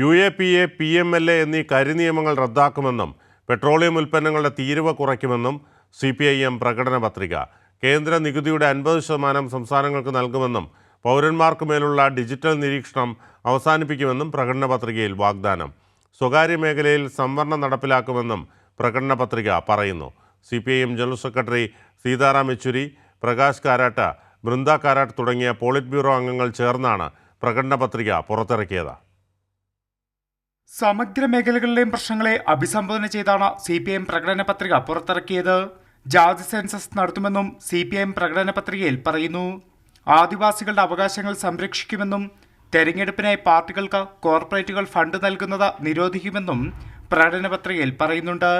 U A P A P M L A എന്നീ കരിനിയമങ്ങൾ റദ്ദാക്കുമെന്നും പെട്രോളിയം ഉൽപ്പന്നങ്ങളുടെ തീരുവ കുറയ്ക്കുമെന്നും സി പി ഐ എം പ്രകടന പത്രിക. കേന്ദ്ര നികുതിയുടെ അൻപത് ശതമാനം സംസ്ഥാനങ്ങൾക്ക് നൽകുമെന്നും പൗരന്മാർക്ക് മേലുള്ള ഡിജിറ്റൽ നിരീക്ഷണം അവസാനിപ്പിക്കുമെന്നും പ്രകടന പത്രികയിൽ വാഗ്ദാനം. സ്വകാര്യ മേഖലയിൽ സംവരണം നടപ്പിലാക്കുമെന്നും പ്രകടന പത്രിക പറയുന്നു. C P I M general secretary Sitaram Yechury Prakash Karat Brinda Karat തുടങ്ങിയ പോളിറ്റ് ബ്യൂറോ അംഗങ്ങൾ ചേർന്നാണ് പ്രകടന പത്രിക പുറത്തിറക്കിയത്. സമഗ്ര മേഖലകളിലെയും പ്രശ്നങ്ങളെ അഭിസംബോധന ചെയ്താണ് സി പി എം പ്രകടന പത്രിക പുറത്തിറക്കിയത്. ജാതി സെൻസസ് നടത്തുമെന്നും സി പി എം പ്രകടന പത്രികയിൽ പറയുന്നു. ആദിവാസികളുടെ അവകാശങ്ങൾ സംരക്ഷിക്കുമെന്നും തെരഞ്ഞെടുപ്പിനായി പാർട്ടികൾക്ക് കോർപ്പറേറ്റുകൾ ഫണ്ട് നൽകുന്നത് നിരോധിക്കുമെന്നും പ്രകടന പത്രികയിൽ പറയുന്നുണ്ട്.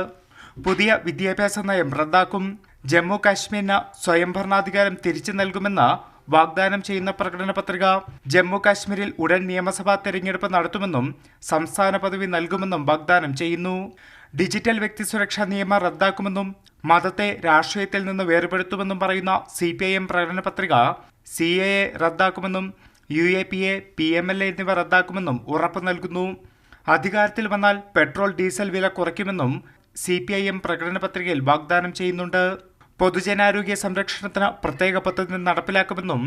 പുതിയ വിദ്യാഭ്യാസ നയം റദ്ദാക്കും. ജമ്മു കാശ്മീരിന് സ്വയംഭരണാധികാരം തിരിച്ചു നൽകുമെന്ന് വാഗ്ദാനം ചെയ്യുന്ന പ്രകടന പത്രിക ജമ്മു കാശ്മീരിൽ ഉടൻ നിയമസഭാ തെരഞ്ഞെടുപ്പ് നടത്തുമെന്നും സംസ്ഥാന പദവി നൽകുമെന്നും വാഗ്ദാനം ചെയ്യുന്നു. ഡിജിറ്റൽ വ്യക്തി സുരക്ഷാ നിയമം റദ്ദാക്കുമെന്നും മതത്തെ രാഷ്ട്രീയത്തിൽ നിന്ന് വേർപെടുത്തുമെന്നും പറയുന്ന സി പി ഐ എം പ്രകടന പത്രിക C A A റദ്ദാക്കുമെന്നും U A P A P M L A എന്നിവ റദ്ദാക്കുമെന്നും ഉറപ്പ് നൽകുന്നു. അധികാരത്തിൽ വന്നാൽ പെട്രോൾ ഡീസൽ വില കുറയ്ക്കുമെന്നും സി പി ഐ എം പ്രകടന പത്രികയിൽ വാഗ്ദാനം ചെയ്യുന്നുണ്ട്. പൊതുജനാരോഗ്യ സംരക്ഷണത്തിന് പ്രത്യേക പദ്ധതി നടപ്പിലാക്കുമെന്നും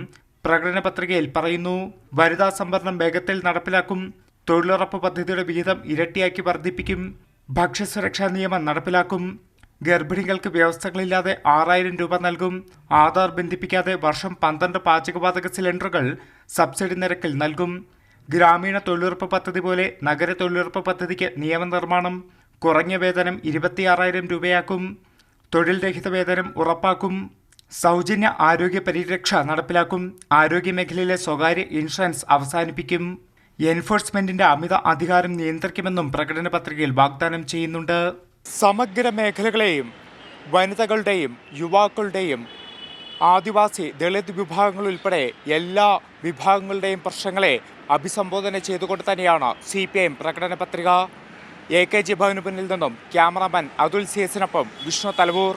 പ്രകടന പത്രികയിൽ പറയുന്നു. വനിതാ സംവരണം വേഗത്തിൽ നടപ്പിലാക്കും. തൊഴിലുറപ്പ് പദ്ധതിയുടെ വിഹിതം ഇരട്ടിയാക്കി വർദ്ധിപ്പിക്കും. ഭക്ഷ്യസുരക്ഷാ നിയമം നടപ്പിലാക്കും. ഗർഭിണികൾക്ക് വ്യവസ്ഥകളില്ലാതെ ആറായിരം രൂപ നൽകും. ആധാർ ബന്ധിപ്പിക്കാതെ വർഷം പന്ത്രണ്ട് പാചകവാതക സിലിണ്ടറുകൾ സബ്സിഡി നിരക്കിൽ നൽകും. ഗ്രാമീണ തൊഴിലുറപ്പ് പദ്ധതി പോലെ നഗര തൊഴിലുറപ്പ് പദ്ധതിക്ക് നിയമനിർമ്മാണം കുറഞ്ഞ വേതനം ഇരുപത്തിയാറായിരം രൂപയാക്കും. തൊഴിൽ രഹിത വേതനം ഉറപ്പാക്കും സൗജന്യ ആരോഗ്യ പരിരക്ഷ നടപ്പിലാക്കും ആരോഗ്യ മേഖലയിലെ സ്വകാര്യ ഇൻഷുറൻസ് അവസാനിപ്പിക്കും. എൻഫോഴ്സ്മെന്റിന്റെ അമിത അധികാരം നിയന്ത്രിക്കുമെന്നും പ്രകടന പത്രികയിൽ വാഗ്ദാനം ചെയ്യുന്നുണ്ട്. സമഗ്ര മേഖലകളെയും വനിതകളുടെയും യുവാക്കളുടെയും ആദിവാസി ദളിത് വിഭാഗങ്ങൾ ഉൾപ്പെടെ എല്ലാ വിഭാഗങ്ങളുടെയും പ്രശ്നങ്ങളെ അഭിസംബോധന ചെയ്തുകൊണ്ട് തന്നെയാണ് സി പി ഐ എം പ്രകടന പത്രിക. എ കെ ജി ഭവന് പിന്നിൽ നിന്നും ക്യാമറാമാൻ അതുൽ സി എസിനൊപ്പം വിഷ്ണു തലവൂർ